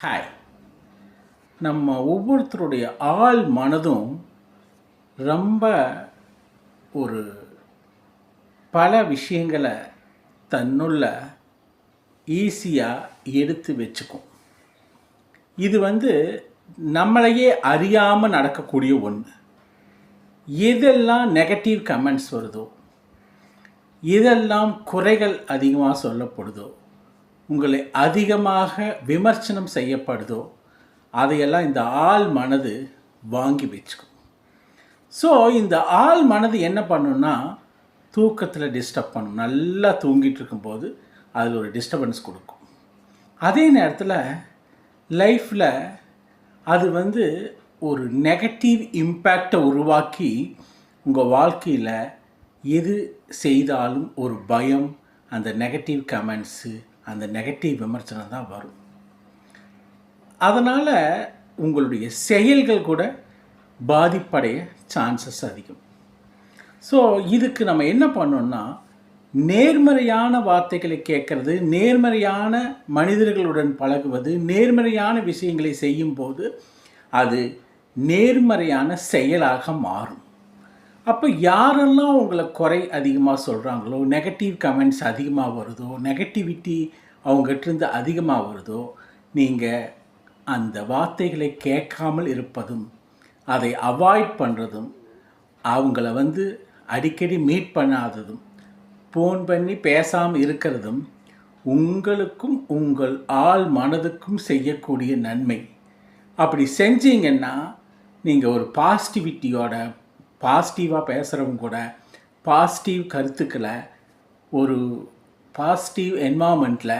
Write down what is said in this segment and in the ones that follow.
Hi நம்ம ஒவ்வொருத்தருடைய ஆள் மனதும் ரொம்ப ஒரு பல விஷயங்களை தன்னுள்ள ஈஸியாக எடுத்து வச்சுக்கும். இது வந்து நம்மளையே அறியாமல் நடக்கக்கூடிய ஒன்று எதெல்லாம் நெகட்டிவ் கமெண்ட்ஸ் வருதோ எதெல்லாம் குறைகள் அதிகமாக சொல்லப்படுதோ உங்களை அதிகமாக விமர்சனம் செய்யப்படுதோ அதையெல்லாம் இந்த ஆள் மனது வாங்கி வச்சுக்கும். ஸோ இந்த ஆள் மனது என்ன பண்ணுன்னா தூக்கத்தில் டிஸ்டர்ப் பண்ணும். நல்லா தூங்கிட்டு இருக்கும்போது அதில் ஒரு டிஸ்டர்பன்ஸ் கொடுக்கும். அதே நேரத்தில் லைஃப்பில் அது வந்து ஒரு நெகட்டிவ் இம்பேக்டை உருவாக்கி உங்கள் வாழ்க்கையில் எது செய்தாலும் ஒரு பயம் அந்த நெகட்டிவ் கமெண்ட்ஸு அந்த நெகட்டிவ் விமர்சனம் தான் வரும். அதனால் உங்களுடைய செயல்கள் கூட பாதிப்படைய சான்சஸ் அதிகம். ஸோ இதுக்கு நம்ம என்ன பண்ணோம்னா நேர்மறையான வார்த்தைகளை கேட்கறது நேர்மறையான மனிதர்களுடன் பழகுவது நேர்மறையான விஷயங்களை செய்யும்போது அது நேர்மறையான செயலாக மாறும். அப்போ யாரெல்லாம் உங்களை குறை அதிகமாக சொல்கிறாங்களோ நெகட்டிவ் கமெண்ட்ஸ் அதிகமாக வருதோ நெகட்டிவிட்டி அவங்ககிட்டருந்து அதிகமாக வருதோ நீங்கள் அந்த வார்த்தைகளை கேட்காமல் இருப்பதும் அதை அவாய்ட் பண்ணுறதும் அவங்கள வந்து அடிக்கடி மீட் பண்ணாததும் ஃபோன் பண்ணி பேசாமல் இருக்கிறதும் உங்களுக்கும் உங்கள் ஆள் மனதுக்கும் செய்யக்கூடிய நன்மை. அப்படி செஞ்சீங்கன்னா நீங்கள் ஒரு பாசிட்டிவிட்டியோட பாசிட்டிவாக பேசுகிறவங்க கூட பாசிட்டிவ் கருத்துக்களை ஒரு பாசிட்டிவ் என்வாமெண்ட்டில்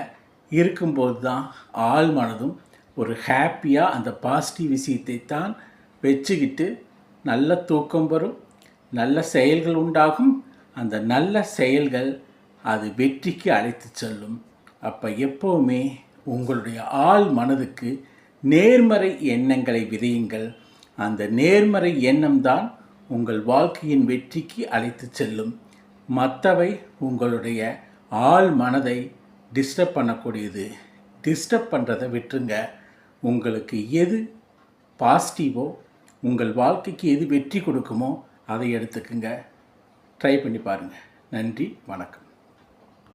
இருக்கும்போது தான் ஆள் மனதும் ஒரு ஹாப்பியாக அந்த பாசிட்டிவ் விஷயத்தை தான் வச்சுக்கிட்டு நல்ல தூக்கம் வரும் நல்ல செயல்கள் உண்டாகும். அந்த நல்ல செயல்கள் அது வெற்றிக்கு அழைத்து செல்லும். அப்போ எப்போவுமே உங்களுடைய ஆள் மனதுக்கு நேர்மறை எண்ணங்களை விதையுங்கள். அந்த நேர்மறை எண்ணம் தான் உங்கள் வாழ்க்கையின் வெற்றிக்கு அழைத்து செல்லும். மற்றவை உங்களுடைய ஆள் மனதை டிஸ்டர்ப் பண்ணக்கூடியது. டிஸ்டர்ப் பண்ணுறதை விட்டுருங்க. உங்களுக்கு எது பாசிட்டிவோ உங்கள் வாழ்க்கைக்கு எது வெற்றி கொடுக்குமோ அதை எடுத்துக்குங்க. ட்ரை பண்ணி பாருங்கள் நன்றி வணக்கம்.